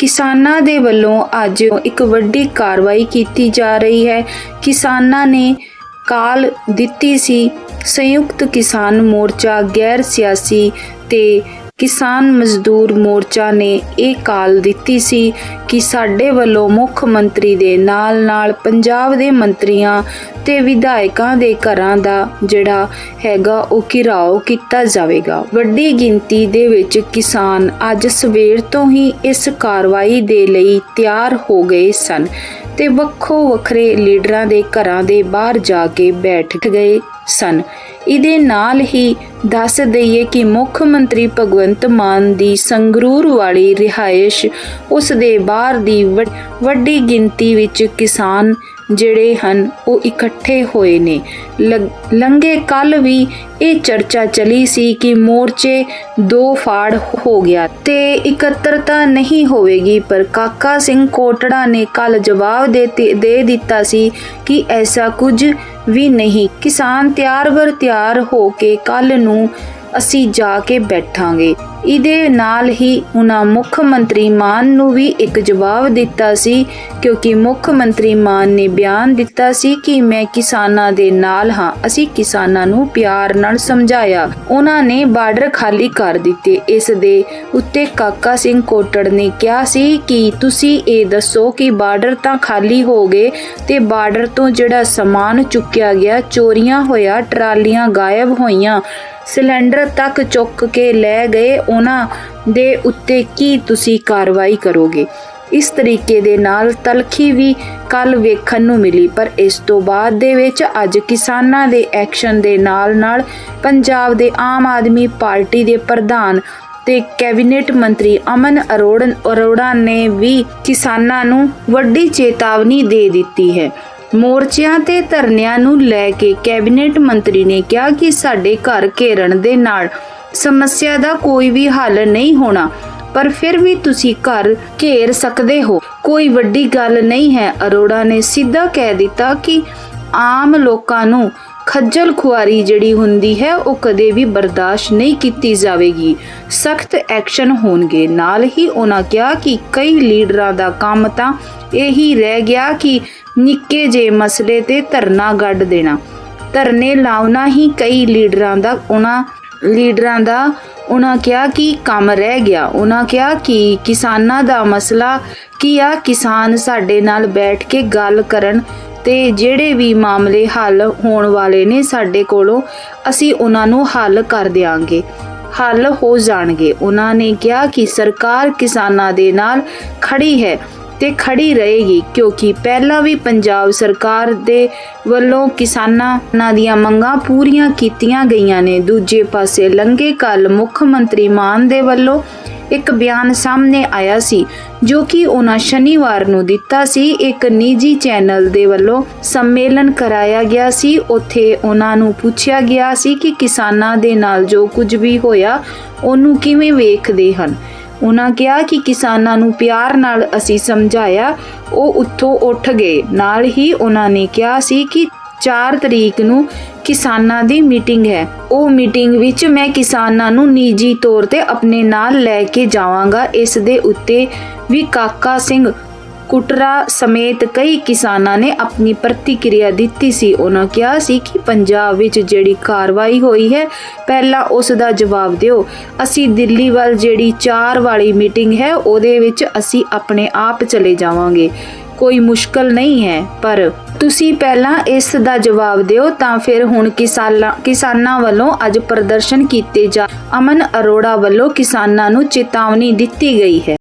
ਕਿਸਾਨਾਂ ਦੇ ਵੱਲੋਂ ਅੱਜ ਇੱਕ ਵੱਡੀ ਕਾਰਵਾਈ ਕੀਤੀ ਜਾ ਰਹੀ ਹੈ। ਕਿਸਾਨਾਂ ਨੇ ਕਾਲ ਦਿੱਤੀ ਸੀ, ਸੰਯੁਕਤ ਕਿਸਾਨ ਮੋਰਚਾ, ਗੈਰ ਸਿਆਸੀ ਤੇ ਕਿਸਾਨ ਮਜ਼ਦੂਰ ਮੋਰਚਾ ਨੇ ਇਹ ਕਾਲ ਦਿੱਤੀ ਸੀ ਕਿ ਸਾਡੇ ਵੱਲੋਂ ਮੁੱਖ ਮੰਤਰੀ ਦੇ ਨਾਲ-ਨਾਲ ਪੰਜਾਬ ਦੇ ਮੰਤਰੀਆਂ ਤੇ ਵਿਧਾਇਕਾਂ ਦੇ ਘਰਾਂ ਦਾ ਜਿਹੜਾ ਹੈਗਾ ਉਹ ਘਿਰਾਓ ਕੀਤਾ ਜਾਵੇਗਾ। ਵੱਡੀ ਗਿਣਤੀ ਦੇ ਵਿੱਚ ਕਿਸਾਨ ਅੱਜ ਸਵੇਰ ਤੋਂ ਹੀ ਇਸ ਕਾਰਵਾਈ ਦੇ ਲਈ ਤਿਆਰ ਹੋ ਗਏ ਸਨ ਤੇ ਵੱਖੋ ਵੱਖਰੇ ਲੀਡਰਾਂ ਦੇ ਘਰਾਂ ਦੇ ਬਾਹਰ ਜਾ ਕੇ ਬੈਠ ਗਏ ਸਨ। ਇਹਦੇ ਨਾਲ ਹੀ ਦੱਸ ਦਈਏ ਕਿ ਮੁੱਖ ਮੰਤਰੀ ਭਗਵੰਤ ਮਾਨ ਦੀ ਸੰਗਰੂਰ ਵਾਲੀ ਰਿਹਾਇਸ਼ ਉਸ ਦੇ ਬਾਹਰ ਦੀ ਵੱਡ- ਵੱਡੀ ਗਿਣਤੀ ਵਿੱਚ ਕਿਸਾਨ ਜਿਹੜੇ ਹਨ, ਉਹ ਇਕੱਠੇ ਹੋਏ ਨੇ। ਲੰਗ- ਲੰਘੇ ਕੱਲ ਵੀ ਇਹ ਚਰਚਾ ਚਲੀ ਸੀ ਕਿ ਮੋਰਚੇ ਦੋ ਫਾੜ ਹੋ ਗਿਆ ਤੇ ਇਕੱਤਰਤਾ ਨਹੀਂ ਹੋਵੇਗੀ, ਪਰ ਕਾਕਾ ਸਿੰਘ ਕੋਟੜਾ ਨੇ ਕੱਲ ਜਵਾਬ ਦੇ ਦੇ ਦਿੱਤਾ ਸੀ ਕਿ ਐਸਾ ਕੁਝ ਵੀ ਨਹੀਂ। ਕਿਸਾਨ ਤਿਆਰ ਬਰ ਤਿਆਰ ਹੋ ਕੇ ਕੱਲ ਨੂੰ ਅਸੀਂ ਜਾ ਕੇ ਬੈਠਾਂਗੇ। ਇਹਦੇ ਨਾਲ ਹੀ ਉਹਨਾਂ ਮੁੱਖ ਮੰਤਰੀ ਮਾਨ ਨੂੰ ਵੀ ਇੱਕ ਜਵਾਬ ਦਿੱਤਾ ਸੀ, ਕਿਉਂਕਿ ਮੁੱਖ ਮੰਤਰੀ ਮਾਨ ਨੇ ਬਿਆਨ ਦਿੱਤਾ ਸੀ ਕਿ ਮੈਂ ਕਿਸਾਨਾਂ ਦੇ ਨਾਲ ਹਾਂ, ਅਸੀਂ ਕਿਸਾਨਾਂ ਨੂੰ ਪਿਆਰ ਨਾਲ ਸਮਝਾਇਆ। ਉਹਨਾਂ ਨੇ ਬਾਰਡਰ ਖਾਲੀ ਕਰ ਦਿੱਤੇ। ਇਸ ਦੇ ਉੱਤੇ ਕਾਕਾ ਸਿੰਘ ਕੋਟੜ ਨੇ ਕਿਹਾ ਸੀ ਕਿ ਤੁਸੀਂ ਇਹ ਦੱਸੋ ਕਿ ਬਾਰਡਰ ਤਾਂ ਖਾਲੀ ਹੋ ਗਏ ਤੇ ਬਾਰਡਰ ਤੋਂ ਜਿਹੜਾ ਸਮਾਨ ਚੁੱਕਿਆ ਗਿਆ, ਚੋਰੀਆਂ ਹੋਇਆ, ਟਰਾਲੀਆਂ ਗਾਇਬ ਹੋਈਆਂ। ਸਿਲੰਡਰ ਤੱਕ ਚੁੱਕ ਕੇ ਲੈ ਗਏ। ਉਹਨਾਂ ਦੇ ਉੱਤੇ ਕੀ ਤੁਸੀਂ ਕਾਰਵਾਈ ਕਰੋਗੇ? ਇਸ ਤਰੀਕੇ ਦੇ ਨਾਲ ਤਲਖੀ ਵੀ ਕੱਲ ਵੇਖਣ ਨੂੰ ਮਿਲੀ, ਪਰ ਇਸ ਤੋਂ ਬਾਅਦ ਦੇ ਵਿੱਚ ਅੱਜ ਕਿਸਾਨਾਂ ਦੇ ਐਕਸ਼ਨ ਦੇ ਨਾਲ-ਨਾਲ ਪੰਜਾਬ ਦੇ ਆਮ ਆਦਮੀ ਪਾਰਟੀ ਦੇ ਪ੍ਰਧਾਨ ਤੇ ਕੈਬਨਿਟ ਮੰਤਰੀ ਅਮਨ ਅਰੋੜ ਅਰੋੜਾ ਨੇ ਵੀ ਕਿਸਾਨਾਂ ਨੂੰ ਵੱਡੀ ਚੇਤਾਵਨੀ ਦੇ ਦਿੱਤੀ ਹੈ। ਮੋਰਚਿਆਂ ਤੇ ਧਰਨਿਆਂ ਨੂੰ ਲੈ ਕੇ ਕੈਬਨਿਟ ਮੰਤਰੀ ਨੇ ਕਿਹਾ ਕਿ ਸਾਡੇ ਘਰ ਘੇਰਣ ਦੇ ਨਾਲ ਸਮੱਸਿਆ ਦਾ ਕੋਈ ਵੀ ਹੱਲ ਨਹੀਂ ਹੋਣਾ, ਪਰ ਫਿਰ ਵੀ ਤੁਸੀਂ ਘਰ ਘੇਰ ਸਕਦੇ ਹੋ। ਕੋਈ ਵੱਡੀ ਗੱਲ ਨਹੀਂ ਹੈ। ਅਰੋੜਾ ਨੇ ਸਿੱਧਾ ਕਹਿ ਦਿੱਤਾ ਕਿ ਆਮ ਲੋਕਾਂ ਨੂੰ ਖੱਜਲ ਖੁਆਰੀ ਜਿਹੜੀ ਹੁੰਦੀ ਹੈ, ਉਹ ਕਦੇ ਵੀ ਬਰਦਾਸ਼ਤ ਨਹੀਂ ਕੀਤੀ ਜਾਵੇਗੀ। ਸਖਤ ਐਕਸ਼ਨ ਹੋਣਗੇ। ਨਾਲ ਹੀ ਉਹਨਾਂ ਕਿਹਾ ਕਿ ਕਈ ਲੀਡਰਾਂ ਦਾ ਕੰਮ ਤਾਂ ਇਹੀ ਰਹਿ ਗਿਆ ਕਿ ਨਿੱਕੇ ਜੇ ਮਸਲੇ ਤੇ ਧਰਨਾ ਗੱਡ ਦੇਣਾ। ਧਰਨੇ ਲਾਉਣਾ ਹੀ ਕਈ ਲੀਡਰਾਂ ਦਾ, ਉਹਨਾਂ ਲੀਡਰਾਂ ਦਾ, ਉਹਨਾਂ ਕਿਹਾ ਕਿ ਕੰਮ ਰਹਿ ਗਿਆ। ਉਹਨਾਂ ਕਿਹਾ ਕਿ ਕਿਸਾਨਾਂ ਦਾ ਮਸਲਾ ਕੀ ਆ? ਕਿਸਾਨ ਸਾਡੇ ਨਾਲ ਬੈਠ ਕੇ ਗੱਲ ਕਰਨ ਤੇ ਜਿਹੜੇ ਵੀ ਮਾਮਲੇ ਹੱਲ ਹੋਣ ਵਾਲੇ ਨੇ ਸਾਡੇ ਕੋਲੋਂ, ਅਸੀਂ ਉਹਨਾਂ ਨੂੰ ਹੱਲ ਕਰ ਦਿਆਂਗੇ। ਹੱਲ ਹੋ ਜਾਣਗੇ। ਉਹਨਾਂ ਨੇ ਕਿਹਾ ਕਿ ਸਰਕਾਰ ਕਿਸਾਨਾਂ ਦੇ ਨਾਲ ਖੜੀ ਹੈ ਤੇ ਖੜੀ ਰਹੇਗੀ, ਕਿਉਂਕਿ ਪਹਿਲਾਂ ਵੀ ਪੰਜਾਬ ਸਰਕਾਰ ਦੇ ਵੱਲੋਂ ਕਿਸਾਨਾਂ ਦੀਆਂ ਮੰਗਾਂ ਪੂਰੀਆਂ ਕੀਤੀਆਂ ਗਈਆਂ ਨੇ। ਦੂਜੇ ਪਾਸੇ ਲੰਗੇ ਕੱਲ ਮੁੱਖ ਮੰਤਰੀ ਮਾਨ ਦੇ ਵੱਲੋਂ ਇੱਕ ਬਿਆਨ ਸਾਹਮਣੇ ਆਇਆ ਸੀ, ਜੋ ਕਿ ਉਹਨਾਂ ਸ਼ਨੀਵਾਰ ਨੂੰ ਦਿੱਤਾ ਸੀ। ਇੱਕ ਨਿੱਜੀ ਚੈਨਲ ਦੇ ਵੱਲੋਂ ਸੰਮੇਲਨ ਕਰਾਇਆ ਗਿਆ ਸੀ। ਉੱਥੇ ਉਹਨਾਂ ਨੂੰ ਪੁੱਛਿਆ ਗਿਆ ਸੀ ਕਿ ਕਿਸਾਨਾਂ ਦੇ ਨਾਲ ਜੋ ਕੁਝ ਵੀ ਹੋਇਆ, ਉਹਨੂੰ ਕਿਵੇਂ ਵੇਖਦੇ ਹਨ। ਉਹਨਾਂ ਕਿਹਾ ਕਿ ਕਿਸਾਨਾਂ ਨੂੰ ਪਿਆਰ ਨਾਲ ਅਸੀਂ ਸਮਝਾਇਆ, ਉਹ ਉੱਥੋਂ ਉੱਠ ਗਏ। ਨਾਲ ਹੀ ਉਹਨਾਂ ਨੇ ਕਿਹਾ ਸੀ ਕਿ 4 ਤਰੀਕ ਨੂੰ ਕਿਸਾਨਾਂ ਦੀ ਮੀਟਿੰਗ ਹੈ। ਉਹ ਮੀਟਿੰਗ ਵਿੱਚ ਮੈਂ ਕਿਸਾਨਾਂ ਨੂੰ ਨਿੱਜੀ ਤੌਰ ਤੇ ਆਪਣੇ ਨਾਲ ਲੈ ਕੇ ਜਾਵਾਂਗਾ। ਇਸ ਦੇ ਉੱਤੇ ਵੀ ਕਾਕਾ ਸਿੰਘ ਕੁਟਰਾ ਸਮੇਤ ਕਈ ਕਿਸਾਨਾਂ ਨੇ ਆਪਣੀ ਪ੍ਰਤੀਕਿਰਿਆ ਦਿੱਤੀ ਸੀ। ਉਹਨਾਂ ਕਿਹਾ ਸੀ ਕਿ ਪੰਜਾਬ ਵਿੱਚ ਜਿਹੜੀ ਕਾਰਵਾਈ ਹੋਈ ਹੈ, ਪਹਿਲਾਂ ਉਸ ਦਾ ਜਵਾਬ ਦਿਓ। ਅਸੀਂ ਦਿੱਲੀ ਵੱਲ ਜਿਹੜੀ 4 ਵਾਲੀ ਮੀਟਿੰਗ ਹੈ, ਉਹਦੇ ਵਿੱਚ ਅਸੀਂ ਆਪਣੇ ਆਪ ਚਲੇ ਜਾਵਾਂਗੇ। ਕੋਈ ਮੁਸ਼ਕਲ ਨਹੀਂ ਹੈ, ਪਰ ਤੁਸੀਂ ਪਹਿਲਾਂ ਇਸ ਦਾ ਜਵਾਬ ਦਿਓ ਤਾਂ ਫਿਰ ਹੁਣ ਕਿਸਾਨਾਂ ਕਿਸਾਨਾਂ ਵੱਲੋਂ ਅੱਜ ਪ੍ਰਦਰਸ਼ਨ ਕੀਤੇ ਜਾ ਅਮਨ ਅਰੋੜਾ ਵੱਲੋਂ ਕਿਸਾਨਾਂ ਨੂੰ ਚੇਤਾਵਨੀ ਦਿੱਤੀ ਗਈ ਹੈ।